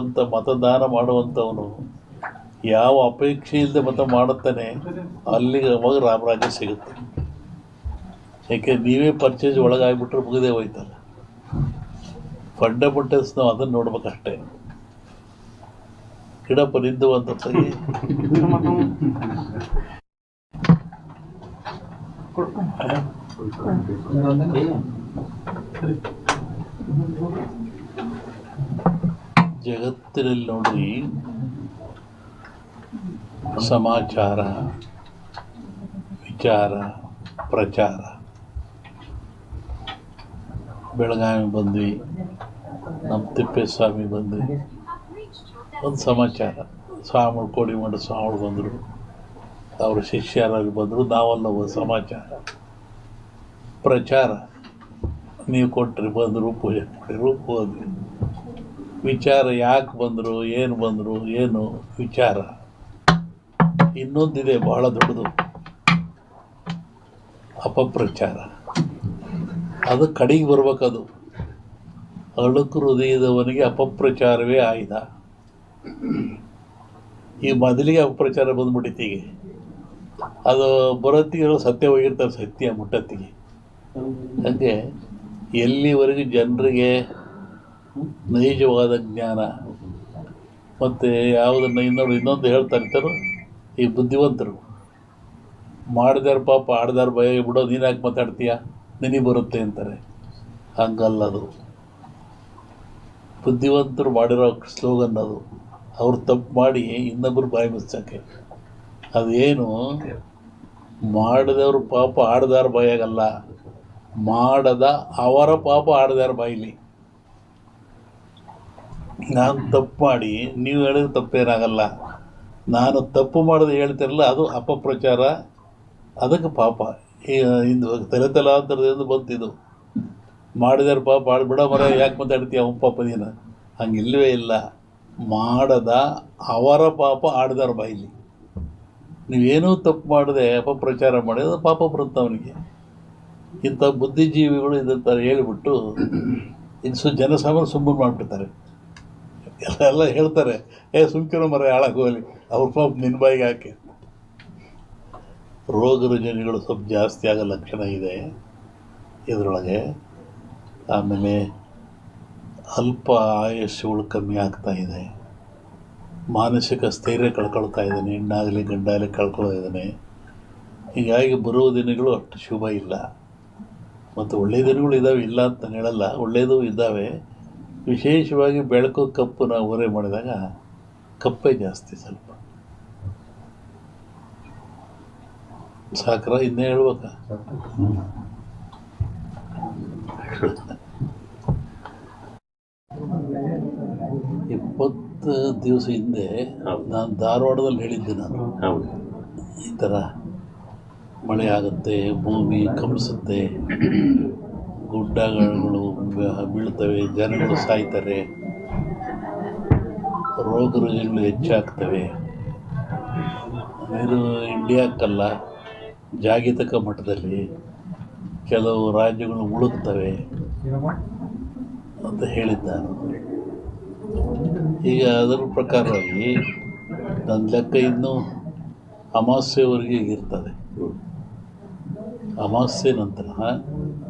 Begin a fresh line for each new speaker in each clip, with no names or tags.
ಅಂತ ಮತದಾನ ಮಾಡುವಂಥವನು ಯಾವ ಅಪೇಕ್ಷೆ ಇಲ್ಲದೆ ಮತ ಮಾಡುತ್ತಾನೆ ಅಲ್ಲಿಗೆ ಅವಾಗ ರಾಮರಾಜ್ಯ ಸಿಗುತ್ತೆ. ಯಾಕೆ ನೀವೇ ಪರ್ಚೇಸ್ ಒಳಗಾಗ್ಬಿಟ್ರೆ ಮುಗಿದೇ ಹೋಯ್ತಲ್ಲ. ಫಂಡಮೆಂಟಲ್ಸ್ ನಾವು ಅದನ್ನು ನೋಡ್ಬೇಕಷ್ಟೇ. ಗಿಡಪ್ಪ ನಿಂದು ಅಂತ ತೆಗಿ ಜಗತ್ತಿನಲ್ಲಿ ನೋಡ್ರಿ ಸಮಾಚಾರ, ವಿಚಾರ, ಪ್ರಚಾರ. ಬೆಳಗಾವಿ ಬಂದ್ವಿ, ನಮ್ಮ ತಿಪ್ಪೇಸ್ವಾಮಿ ಬಂದ್ವಿ. ಒಂದು ಸಮಾಚಾರ ಸ್ವಾಮಿ ಕೋಡಿ ಮಠ ಸ್ವಾಮಿ ಬಂದರು, ಅವ್ರ ಶಿಷ್ಯರಾಗಿ ಬಂದರು, ನಾವೆಲ್ಲ ಒಂದು ಸಮಾಚಾರ. ಪ್ರಚಾರ, ನೀವು ಕೊಟ್ರಿ, ಬಂದರು, ಪೂಜೆ ಮಾಡಿರು ಹೋದ್ವಿ. ವಿಚಾರ ಯಾಕೆ ಬಂದರು, ಏನು ಬಂದರು, ಏನು ವಿಚಾರ? ಇನ್ನೊಂದಿದೆ ಬಹಳ ದೊಡ್ಡದು. ಅಪಪ್ರಚಾರ. ಅದು ಕಡೆಗೆ ಬರ್ಬೇಕದು. ಅಳುಕು ಹೃದಯದವನಿಗೆ ಅಪಪ್ರಚಾರವೇ ಆಯ್ದ. ಈ ಮೊದಲಿಗೆ ಅಪಪ್ರಚಾರ ಬಂದ್ಬಿಟ್ಟಿತ್ತು ಈಗ ಅದು ಬರೋತ್ತಿಗೆ ಸತ್ಯ ಹೋಗಿರ್ತಾರೆ ಸತ್ಯ ಮುಟ್ಟತ್ತಿಗೆ. ಹಾಗೆ ಎಲ್ಲಿವರೆಗೂ ಜನರಿಗೆ ನೈಜವಾದ ಜ್ಞಾನ. ಮತ್ತು ಯಾವುದನ್ನು ಇನ್ನೊಂದು ಇನ್ನೊಂದು ಹೇಳ್ತಾ ಇರ್ತಾರೋ ಈ ಬುದ್ಧಿವಂತರು. ಮಾಡಿದಾರ ಪಾಪ, ಆಡ್ದಾರ ಭಯ, ಬಿಡೋ, ನೀನು ಯಾಕೆ ಮಾತಾಡ್ತೀಯ? ನಿನಗೆ ಬರುತ್ತೆ ಅಂತಾರೆ. ಹಂಗಲ್ಲ ಅದು. ಬುದ್ಧಿವಂತರು ಮಾಡಿರೋ ಸ್ಲೋಗನ್ ಅದು. ಅವ್ರು ತಪ್ಪು ಮಾಡಿ ಇನ್ನೊಬ್ಬರು ಬಾಯಿ ಮುಚ್ಚಕ್ಕೆ ಅದೇನು? ಮಾಡಿದವ್ರ ಪಾಪ, ಆಡ್ದಾರ ಬಾಯಾಗಲ್ಲ ಮಾಡದ ಅವರ ಪಾಪ, ಆಡ್ದಾರ ಬಾಯಿಲಿ. ನಾನು ತಪ್ಪು ಮಾಡಿ, ನೀವು ಹೇಳಿದ್ರೆ ತಪ್ಪೇನಾಗಲ್ಲ ನಾನು ತಪ್ಪು ಮಾಡೋದು ಹೇಳ್ತಿರಲ್ಲ, ಅದು ಅಪಪ್ರಚಾರ. ಅದಕ್ಕೆ ಪಾಪ. ಇದು ಇಂದು ತಲೆ ತಲಾಂತರದಿಂದ ಬಂತಿದ್ದು ಮಾಡಿದಾರ ಪಾಪ ಬಿಡ ಮರ, ಯಾಕೆ ಮಾತಾಡ್ತೀಯ ಅವನ ಪಾಪ ನೀನು? ಹಂಗಿಲ್ಲವೇ ಇಲ್ಲ. ಮಾಡದ ಅವರ ಪಾಪ ಆಡ್ದಾರ ಬಾಯಿಲಿ. ನೀವೇನೂ ತಪ್ಪು ಮಾಡದೆ ಅಪಪ್ರಚಾರ ಮಾಡಿದ್ರೆ ಪಾಪ ಬರುತ್ತೆ ಅವನಿಗೆ. ಇಂಥ ಬುದ್ಧಿಜೀವಿಗಳು ಇದಂತ ಹೇಳಿಬಿಟ್ಟು ಇನ್ನು ಸು ಜನಸಾಮಾನ್ಯ ಸುಮ್ಮನೆ ಮಾಡಿಬಿಡ್ತಾರೆ. ಎಲ್ಲ ಹೇಳ್ತಾರೆ, ಏ ಸುಮ್ಕಿರೋ ಮರ ಹಾಳಾಗೋಲಿ ಅವ್ರ ಪಾಪ ನಿನ್ನ ಬಾಯಿಗೆ ಹಾಕಿ. ರೋಗ ರುಜಿನಗಳು ಸ್ವಲ್ಪ ಜಾಸ್ತಿ ಆಗೋ ಲಕ್ಷಣ ಇದೆ ಇದರೊಳಗೆ. ಆಮೇಲೆ ಅಲ್ಪ ಆಯುಷ್ಯಗಳು ಕಮ್ಮಿ ಆಗ್ತಾ ಇದೆ. ಮಾನಸಿಕ ಸ್ಥೈರ್ಯ ಕಳ್ಕೊಳ್ತಾ ಇದ್ದಾನೆ, ಹೆಣ್ಣಾಗಲಿ ಗಂಡಾಗಲಿ ಕಳ್ಕೊಳ್ತಾ ಇದ್ದಾನೆ. ಹೀಗಾಗಿ ಬರುವ ದಿನಗಳು ಅಷ್ಟು ಶುಭ ಇಲ್ಲ. ಮತ್ತು ಒಳ್ಳೆಯ ದಿನಗಳು ಇದ್ದಾವೆ ಇಲ್ಲ ಅಂತ ಹೇಳಲ್ಲ. ಒಳ್ಳೆಯದು ಇದ್ದಾವೆ. ವಿಶೇಷವಾಗಿ ಬೆಳಕು ಕಪ್ಪು ನಾವು ಓರೆ ಮಾಡಿದಾಗ ಕಪ್ಪೇ ಜಾಸ್ತಿ ಸ್ವಲ್ಪ. ಸಾಕ್ರ ಇನ್ನೇ ಹೇಳ್ಬೇಕ? ಇಪ್ಪತ್ತು ದಿವಸ ಹಿಂದೆ ನಾನು ಧಾರವಾಡದಲ್ಲಿ ಹೇಳಿದ್ದೆ ನಾನು. ಈ ಥರ ಮಳೆ ಆಗುತ್ತೆ ಭೂಮಿ ಕಂಬಿಸುತ್ತೆ ಗುಡ್ಡಗಳು ಬೀಳ್ತವೆ, ಜನಗಳು ಸಾಯ್ತಾರೆ. ರೋಗ ರುಜಿನಗಳು ಹೆಚ್ಚಾಗ್ತವೆ. ಇದು ಇಂಡಿಯಾಕ್ಕಲ್ಲ, ಜಾಗತಿಕ ಮಟ್ಟದಲ್ಲಿ ಕೆಲವು ರಾಜ್ಯಗಳು ಮುಳುಗ್ತವೆ ಅಂತ ಹೇಳಿದ್ದ ನಾನು ಈಗ ಅದರ ಪ್ರಕಾರವಾಗಿ ನನ್ನ ಲೆಕ್ಕ ಇನ್ನೂ ಅಮಾವಾಸ್ಯೆವರೆಗೆ ಇರ್ತದೆ. ಅಮಾವಾಸ್ಯೆ ನಂತರ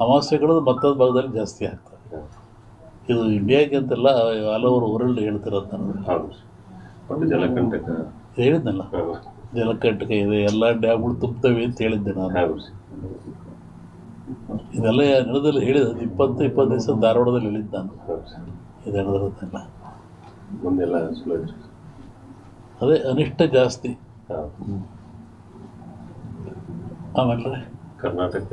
ಅಮಾವಾಸ್ಯೆಗಳು ಮತ್ತೊಂದು ಭಾಗದಲ್ಲಿ ಜಾಸ್ತಿ ಆಗ್ತದೆ. ಇದು ಇಂಡಿಯಾಗೆ ಅಂತಲ್ಲ ಹಲವರು ವರ್ಲ್ಡ್ ಹೇಳ್ತಿರೋದು
ಜಲಕಂಟಕ.
ಹೇಳಿದ್ನಲ್ಲ. ಜಲಕಂಟಕ ಇದೆ ಎಲ್ಲ ಡ್ಯಾಮ್ಗಳು ತುಂಬ್ತವೆ ಅಂತ ಹೇಳಿದ್ದೆ ನಾನು. ಇದೆಲ್ಲ ನಡೆದಲ್ಲಿ ಹೇಳಿದ ಇಪ್ಪತ್ತು ಇಪ್ಪತ್ತು ದಿವಸ ಧಾರವಾಡದಲ್ಲಿ ಹೇಳಿದ್ದೆ ನಾನು. ಇದು ನಡೆದಿರೋದೆಲ್ಲ
ಮುಂದೆಲ್ಲ ಸ್ಲೋ
ಅದೇ ಅನಿಷ್ಟ ಜಾಸ್ತಿ. ಆಮೇಲೆ?
ಕರ್ನಾಟಕ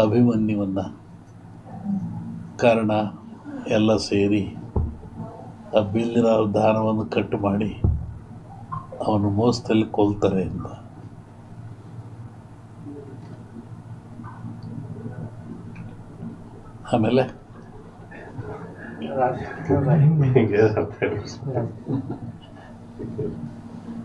ಅಭಿಮನ್ಯುವನ್ನು ಕರ್ಣ ಎಲ್ಲ ಸೇರಿ ಆ ಬಿಲ್ಲಿನ ದಾನವನ್ನು ಕಟ್ಟು ಮಾಡಿ ಅವನು ಮೋಸದಲ್ಲಿ ಕೊಲ್ತಾರೆ ಅಂತ. ಆಮೇಲೆ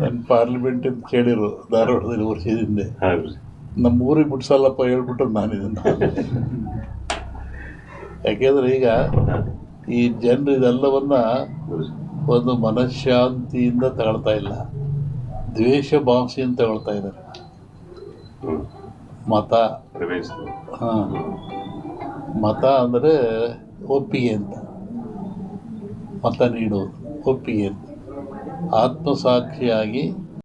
ನನ್ನ ಪಾರ್ಲಿಮೆಂಟ್ ಅಂತ ಕೇಳಿರು ಧಾರವಾಡದಲ್ಲಿ ವರ್ಷದ ಹಿಂದೆ. ನಮ್ಮ ಊರಿಗೆ ಬಿಡ್ಸಲ್ಲಪ್ಪ ಹೇಳ್ಬಿಟ್ರು ನಾನು ಇದನ್ನು ಯಾಕೆಂದ್ರೆ ಈಗ ಈ ಜನರು ಇದೆಲ್ಲವನ್ನ ಒಂದು ಮನಃಶಾಂತಿಯಿಂದ ತಗೊಳ್ತಾ ಇಲ್ಲ. ದ್ವೇಷ ಭಾವಿಸಿಯಿಂದ ತಗೊಳ್ತಾ ಇದ್ದಾರೆ. ಮತ. ಹಾಂ. ಮತ ಅಂದರೆ ಒಪ್ಪಿಗೆ ಅಂತ. ಮತ ನೀಡುವುದು ಒಪ್ಪಿಗೆ ಅಂತ. ಆತ್ಮಸಾಕ್ಷಿಯಾಗಿ